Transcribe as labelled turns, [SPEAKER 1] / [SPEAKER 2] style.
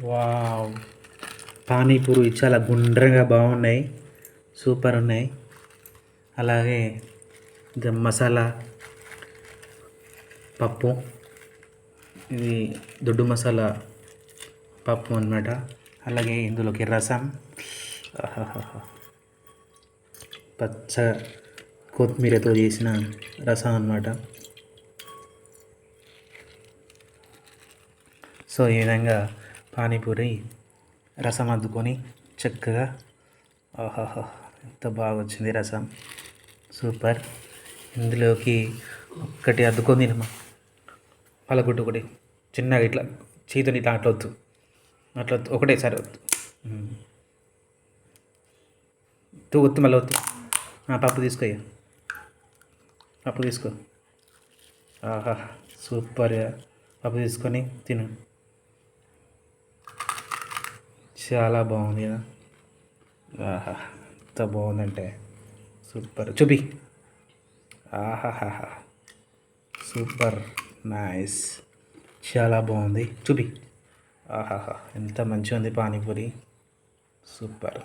[SPEAKER 1] Wow. Panipuri చాలా గుండ్రంగా బాగున్నాయి. సూపర్ ఉన్నాయి. అలాగే ఇది మసాలా పప్పు. ఇది దొడ్డు మసాలా పప్పు అన్నమాట. అలాగే ఇందులోకి రసం. పచ్చ కొత్తిమీరతో చేసిన రసం అన్నమాట. సో ఈ విధంగా పానీపూరి రసం అద్దుకొని చక్కగా ఆహాహా ఎంత బాగా వచ్చింది రసం. సూపర్. ఇందులోకి ఒక్కటి అద్దుకొని తినమా? పలగొట్టు ఒకటి. చిన్నగా ఇట్లా చేతిని ఇట్లా అట్లొద్దు అట్లా వద్దు. ఒకటే సరే వద్దు. ఉమ్. తూ మళ్ళీ వద్దు. పప్పు తీసుకోయ్యా. పప్పు తీసుకో. ఆహా సూపర్గా. పప్పు తీసుకొని తిను. చాలా బాగుంది కదా. ఆహా ఎంత బాగుందంటే. సూపర్. చూపి. ఆహాహాహా. సూపర్. నైస్. చాలా బాగుంది. చూపి. ఆహాహా ఎంత మంచిగా ఉంది పానీపూరి. సూపర్.